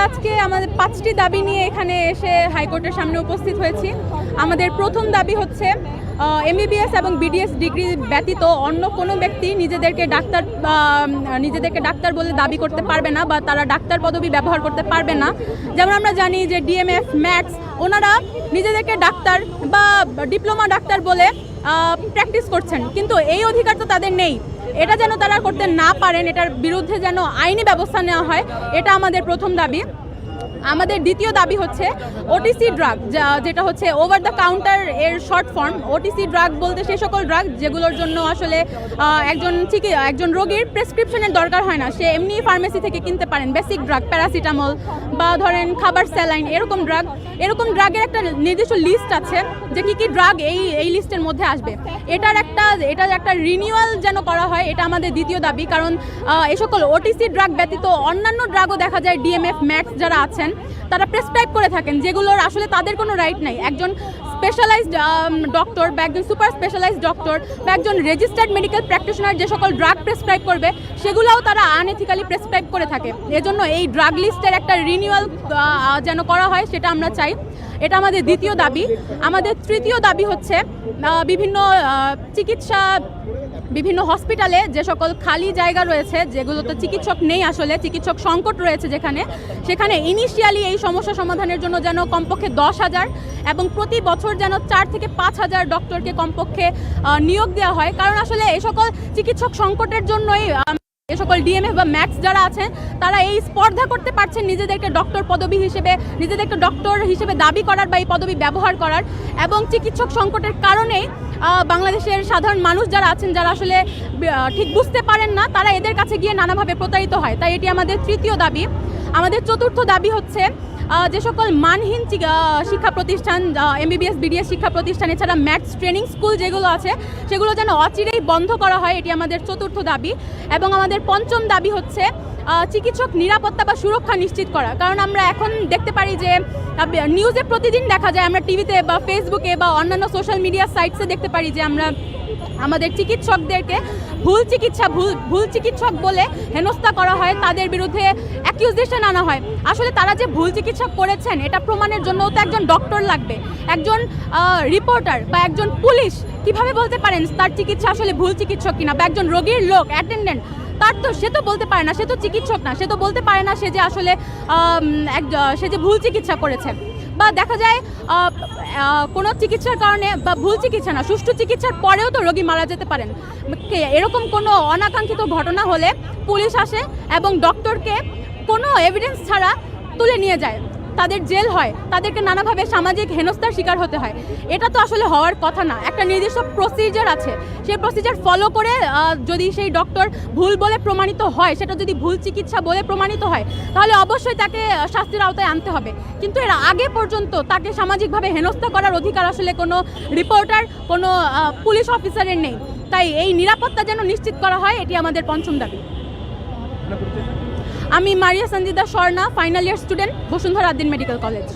আমরা আজকে আমাদের পাঁচটি দাবি নিয়ে এখানে এসে হাইকোর্টের সামনে উপস্থিত হয়েছি। আমাদের প্রথম দাবি হচ্ছে এমবিবিএস এবং বিডিএস ডিগ্রি ব্যতীত অন্য কোনো ব্যক্তি নিজেদেরকে ডাক্তার নিজেদেরকে ডাক্তার বলে দাবি করতে পারবে না বা তারা ডাক্তার পদবি ব্যবহার করতে পারবে না। যেমন আমরা জানি যে ডিএমএফ ম্যাক্স ওনারা নিজেদেরকে ডাক্তার বা ডিপ্লোমা ডাক্তার বলে প্র্যাকটিস করছেন। কিন্তু এই অধিকার তো তাদের নেই। এটা যেন তারা করতে না পারেন, এটার বিরুদ্ধে যেন আইনি ব্যবস্থা নেওয়া হয়, এটা আমাদের প্রথম দাবি। আমাদের দ্বিতীয় দাবি হচ্ছে ওটিসি ড্রাগ যেটা হচ্ছে ওভার দ্য কাউন্টার এর শর্ট ফর্ম ওটিসি ড্রাগ বলতে সেই সকল ড্রাগ যেগুলোর জন্য আসলে একজন চিকি একজন রোগীর প্রেসক্রিপশনের দরকার হয় না। সে এমনি ফার্মেসি থেকে কিনতে পারেন। বেসিক ড্রাগ প্যারাসিটামল বা ধরেন খাবার স্যালাইন এরকম ড্রাগ এরকম ড্রাগের একটা নির্দিষ্ট লিস্ট আছে যে কি কি ড্রাগ এই এই লিস্টের মধ্যে আসবে। এটার একটা এটার একটা রিনিউয়াল যেন করা হয়, এটা আমাদের দ্বিতীয় দাবি। কারণ এই সকল ওটিসি ড্রাগ ব্যতীত অন্যান্য ড্রাগও দেখা যায়। ডিএমএফ ম্যাক্স যারা আছেন তারা প্রেসক্রাইব করে থাকেন, যেগুলোর আসলে তাদের কোনো রাইট নাই। একজন স্পেশালাইজড ডক্টর বা একজন সুপার স্পেশালাইজড ডক্টর বা একজন রেজিস্টার্ড মেডিকেল প্র্যাকটিশনার যে সকল ড্রাগ প্রেসক্রাইব করবে, সেগুলোও তারা আনএথিক্যালি প্রেসক্রাইব করে থাকে। এজন্য এই ড্রাগ লিস্টের একটা রিনিউয়াল যেন করা হয়, সেটা আমরা চাই। এটা আমাদের দ্বিতীয় দাবি। আমাদের তৃতীয় দাবি হচ্ছে বিভিন্ন চিকিৎসা বিভিন্ন হসপিটালে যে সকল খালি জায়গা রয়েছে, যেগুলোতে চিকিৎসক নেই আসলে, চিকিৎসক সংকট রয়েছে যেখানে, সেখানে ইনিশিয়ালি এই সমস্যা সমাধানের জন্য যেন কমপক্ষে দশ হাজার এবং প্রতি বছর যেন চার থেকে পাঁচ হাজার ডক্টরকে কমপক্ষে নিয়োগ দেওয়া হয়। কারণ আসলে এই সকল চিকিৎসক সংকটের জন্যই এ সকল ডিএমএফ বা ম্যাক্স যারা আছেন, তারা এই স্পর্ধা করতে পারছেন নিজেদেরকে ডক্টর পদবি হিসেবে, নিজেদেরকে ডক্টর হিসেবে দাবি করার বা এই পদবি ব্যবহার করার এবং চিকিৎসক সংকটের কারণেই বাংলাদেশের সাধারণ মানুষ যারা আছেন, যারা আসলে ঠিক বুঝতে পারেন না, তারা এদের কাছে গিয়ে নানাভাবে প্রতারিত হয়। তাই এটি আমাদের তৃতীয় দাবি। আমাদের চতুর্থ দাবি হচ্ছে যে সকল মানহীন শিক্ষা প্রতিষ্ঠান এমবিবিএস বিডিএস শিক্ষা প্রতিষ্ঠান, এছাড়া ম্যাথস ট্রেনিং স্কুল যেগুলো আছে, সেগুলো যেন অচিরেই বন্ধ করা হয়, এটি আমাদের চতুর্থ দাবি। এবং আমাদের পঞ্চম দাবি হচ্ছে চিকিৎসক নিরাপত্তা বা সুরক্ষা নিশ্চিত করা কারণ আমরা এখন দেখতে পারি যে নিউজে প্রতিদিন দেখা যায়, আমরা টিভিতে বা ফেসবুকে বা অন্যান্য সোশ্যাল মিডিয়া সাইটসে দেখতে পারি যে, আমরা আমাদের চিকিৎসকদেরকে ভুল চিকিৎসা, ভুল ভুল চিকিৎসক বলে হেনস্থা করা হয়, তাদের বিরুদ্ধে অ্যাকিউজেশন আনা হয়। আসলে তারা যে ভুল চিকিৎসা করেছেন, এটা প্রমাণের জন্য তো একজন ডক্টর লাগবে। একজন রিপোর্টার বা একজন পুলিশ কীভাবে বলতে পারেন তার চিকিৎসা আসলে ভুল চিকিৎসক কিনা বা একজন রোগীর লোক অ্যাটেন্ডেন্ট তার তো সে তো বলতে পারে না, সে তো চিকিৎসক না, সে তো বলতে পারে না সে যে আসলে এক- সে যে ভুল চিকিৎসা করেছে। বা দেখা যায় কোনো চিকিৎসার কারণে বা ভুল চিকিৎসা না, সুষ্ঠু চিকিৎসার পরেও তো রোগী মারা যেতে পারেন। এরকম কোনো অনাকাঙ্ক্ষিত ঘটনা হলে পুলিশ আসে এবং ডক্টরকে কোনো এভিডেন্স ছাড়া তুলে নিয়ে যায়। তাদের জেল হয়, তাদেরকে নানাভাবে সামাজিক হেনস্থার শিকার হতে হয়। এটা তো আসলে হওয়ার কথা না। একটা নির্দিষ্ট প্রসিজার আছে। সেই প্রসিজার ফলো করে যদি সেই ডক্টর ভুল বলে প্রমাণিত হয়, সেটা যদি ভুল চিকিৎসা বলে প্রমাণিত হয়, তাহলে অবশ্যই তাকে শাস্তির আওতায় আনতে হবে। কিন্তু এর আগে পর্যন্ত তাকে সামাজিকভাবে হেনস্থা করার অধিকার আসলে কোনো রিপোর্টার কোনো পুলিশ অফিসারের নেই। তাই এই নিরাপত্তা যেন নিশ্চিত করা হয়, এটি আমাদের পঞ্চম দাবি। আমি Maria Sanjida Swarna final year student Bashundhara Addin medical college